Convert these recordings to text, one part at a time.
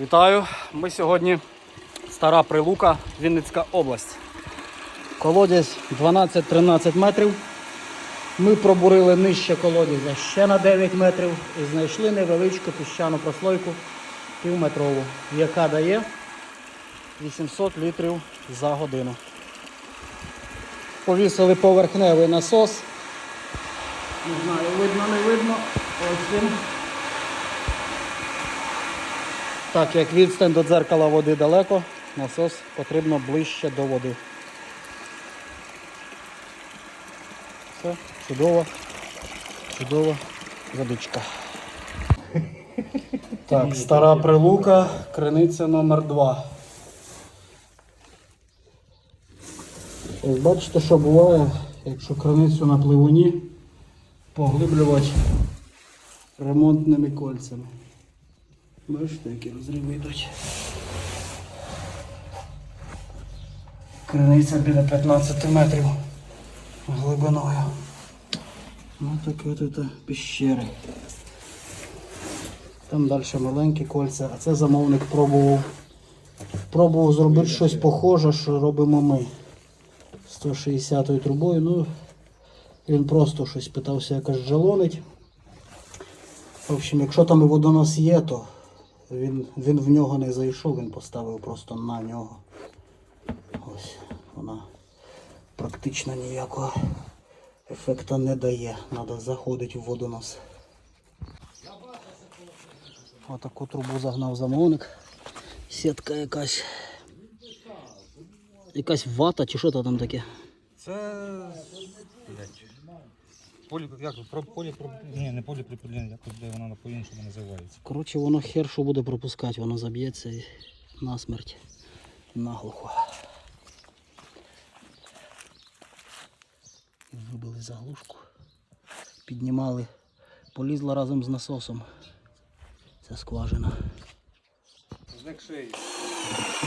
Вітаю! Ми сьогодні стара прилука, Вінницька область. Колодязь 12-13 метрів. Ми пробурили нижче колодязя ще на 9 метрів і знайшли невеличку піщану прослойку півметрову, яка дає 800 літрів за годину. Повісили поверхневий насос. Не знаю, видно, не видно. Ось він. Так як відстань до дзеркала води далеко, насос потрібно ближче до води. Все, чудово, чудова водичка. Так, стара прилука, криниця номер 2 Ось бачите, що буває, якщо криницю на пливуні поглиблювати ремонтними кольцями. Бачите, які розриви йдуть. Криниця біля 15 метрів глибиною. Ну таке тут піщери. Там далі маленькі кольця, а це замовник пробував. Пробував зробити щось похоже, що робимо ми. 160-ю трубою. Ну, він просто щось питався якось жалонить. В общем, якщо там і водонос є, то він, він в нього не зайшов, він поставив просто на нього. Ось вона практично ніякого ефекту не дає. Треба заходити в водонос. Отаку трубу загнав замовник. Сітка якась. Якась вата чи що там таке? Це. Полі, як про, полі, про, ні, не поліпропілен, якось де воно по-іншому називається. Коротше, воно хер що буде пропускати, воно заб'ється і насмерть наглухо. Вибили заглушку, піднімали, полізла разом з насосом. Це скважина. Зник шиї.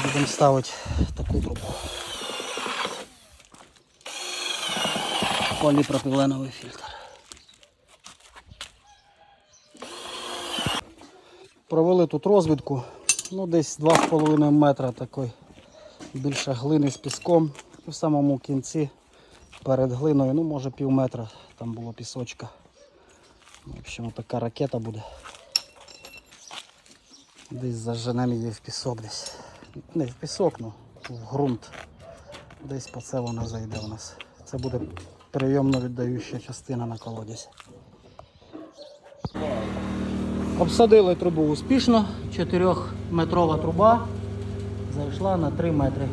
Будемо ставити таку трубу. Поліпропіленовий фільтр. Провели тут розвідку. Ну, десь 2,5 метра такої більше глини з піском. І в самому кінці перед глиною, ну може пів метра, там було пісочка. В общем, така ракета буде. Десь заженемо її в пісок десь. Не в пісок, ну в ґрунт. Десь по це вона зайде у нас. Це буде прийомно віддаюча частина на колодязь. Обсадили трубу успішно. 4-метрова труба зайшла на 3 метри.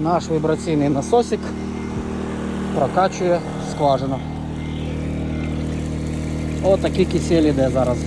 Наш вібраційний насосик прокачує скважину. Отакі кисель іде зараз.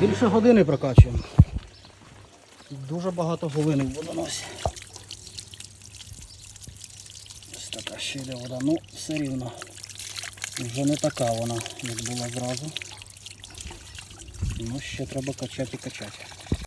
Більше години прокачуємо. Дуже багато голини в водоносі. Ось така ще йде вода, ну все рівно. Вже не така вона, як була зразу. Ну ще треба качати і качати.